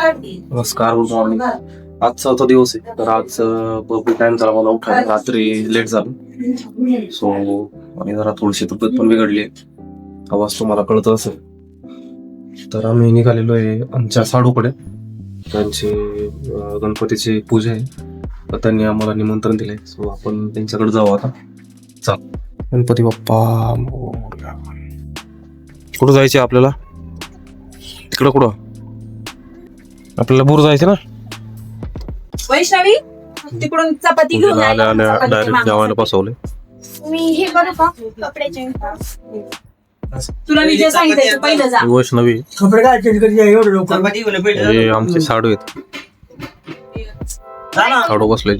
नमस्कार good morning आज चौथा दिवस आहे. तर आज भरपूर टाइम झाला मला उठायला. रात्री लेट झालं. सो आणि जरा थोडीशी तब्येत पण बिघडली आहे. आवाज तुम्हाला कळत असेल. तर आम्ही निघालेलो आहे आमच्या साडूकडे. त्यांची गणपतीची पूजा आहे. तर त्यांनी आम्हाला निमंत्रण दिले सो आपण त्यांच्याकडे जाऊ आता. चाल. गणपती बाप्पा कुठं जायचे आपल्याला? तिकडं कुठं? आपल्याला बोर जायचं ना? वैष्णवी तिकडून चपाती घेऊन आल्या आली. आल्या डायरेक्ट. जेवायला बसवले मी हे करू का कपड्याचे तुला मी जे सांगितलं ते पहिलं जा. वैष्णवी. कपडे काय चेंज करी एवढं लोक हे आमचे साडू आहेत. साडू बसले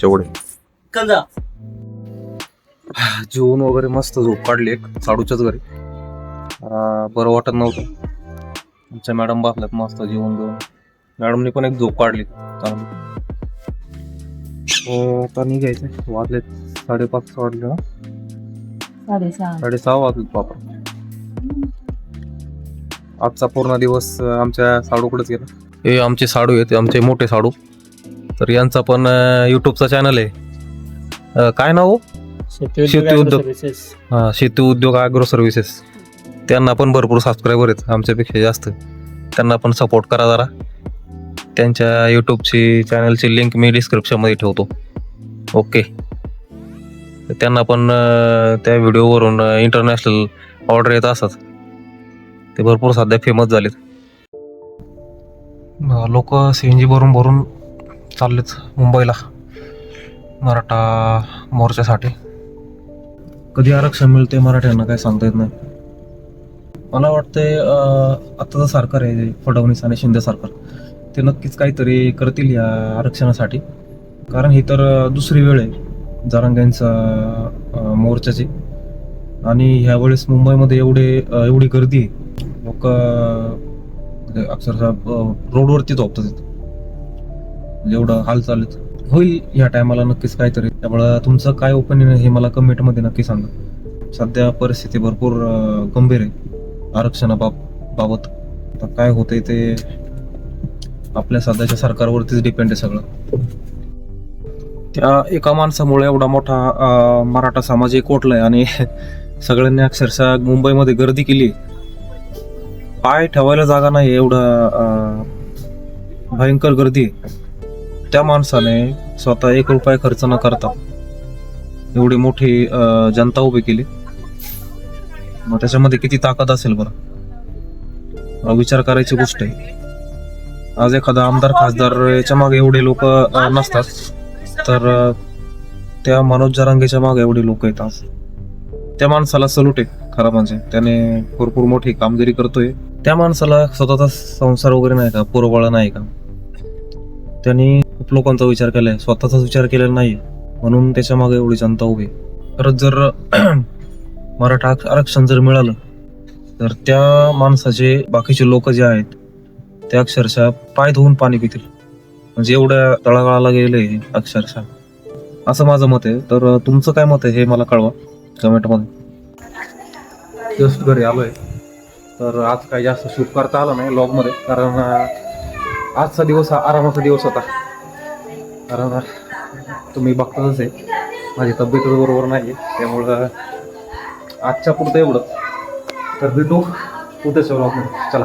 पुढे जेवण वगैरे मस्त झोप काढली एक साडूच्याच घरी. अं, बरं वाटत नव्हतं. आमच्या मॅडम बसल्यात मस्त जेवण घेऊन. मॅडमनी पण एक झोप काढली. चांगली. अं, आता निघायचं वाजले साडेपाच वाजले ना साडेसहा. वाजले बापा आजचा पूर्ण दिवस आमच्या साडूकडेच गेला. हे आमचे साडू आहेत आमचे मोठे साडू. तर यांचा पण युट्यूबचा चॅनल आहे. काय नाव हो? शेती उद्योग. हा शेती उद्योग अॅग्रो सर्व्हिसेस त्यांना पण भरपूर सबस्क्रायबर आहेत आमच्यापेक्षा जास्त. त्यांना पण सपोर्ट करा जरा. त्यांच्या यूट्यूबची चॅनलची लिंक मी डिस्क्रिप्शनमध्ये ठेवतो. ओके त्यांना पण त्या व्हिडिओवरून इंटरनॅशनल ऑर्डर येत असतात. ते भरपूर सध्या फेमस झालेत. लोक सी एन जी भरून भरून चाललेत मुंबईला. मराठा मोर्चासाठी. कधी आरक्षण मिळते मराठ्यांना काय सांगता येत नाही. मला वाटतंय आत्ताचं सरकार आहे फडणवीस आणि शिंदे सरकार. ते नक्कीच काहीतरी करतील या आरक्षणासाठी. कारण ही तर दुसरी वेळ आहे जरांग्यांचा मोर्चाची. आणि ह्यावेळेस मुंबईमध्ये एवढे एवढी गर्दी आहे. लोक म्हणजे अक्षरशः रोडवरती झोपतात म्हणजे एवढं हाल चालू होईल या टायमाला नक्कीच काहीतरी. त्यामुळं तुमचं काय ओपिनियन आहे हे मला कमेंटमध्ये नक्की सांगा. सध्या परिस्थिती भरपूर गंभीर आहे. आरक्षणाबाबत. बाबत आता काय होतंय ते आपल्या सध्याच्या सरकारवरतीच डिपेंड आहे सगळं. त्या एका माणसामुळे एवढा मोठा मराठा समाज एक ओटलाय आणि सगळ्यांनी अक्षरशः मुंबईमध्ये गर्दी केली. पाय ठेवायला जागा नाही एवढा अं, भयंकर गर्दी. त्या माणसाने स्वतः एक रुपया खर्च न करता एवढी मोठी जनता उभी केली. मग त्याच्यामध्ये किती ताकद असेल बरं? विचार करायची गोष्ट आहे. आज एखादा आमदार खासदार याच्या मागे एवढे लोक नसतात. तर त्या मनोज जरांगेच्या मागे एवढे लोक आहेत आज. त्या माणसाला सलूट आहे खरं म्हणजे. त्याने भरपूर मोठी कामगिरी करतोय. त्या माणसाला स्वतःचा संसार वगैरे नाही का? पुरवळा नाही का? त्यांनी खूप लोकांचा विचार केलाय. स्वतःचाच विचार केलेला नाही म्हणून त्याच्यामागे एवढी जनता उभी खरंच परत जर मराठा आरक्षण जर मिळालं तर त्या माणसाचे बाकीचे लोक जे आहेत ते अक्षरशः पाय धुवून पाणी पितील. म्हणजे एवढ्या तळागाळाला गेले अक्षरशः. असं माझं मत आहे. तर तुमचं काय मत आहे हे मला कळवा कमेंटमध्ये. जस्ट घरी आलो आहे तर आज काही जास्त शूट करता आलं नाही लॉगमध्ये कारण आजचा दिवस हा आरामाचा दिवस होता. कारण तुम्ही बघतातच आहे माझी तब्येत बरोबर नाही आहे त्यामुळं आजच्या पुरतं एवढं. तर भेटू उद्याच्या ब्लॉगमध्ये चला.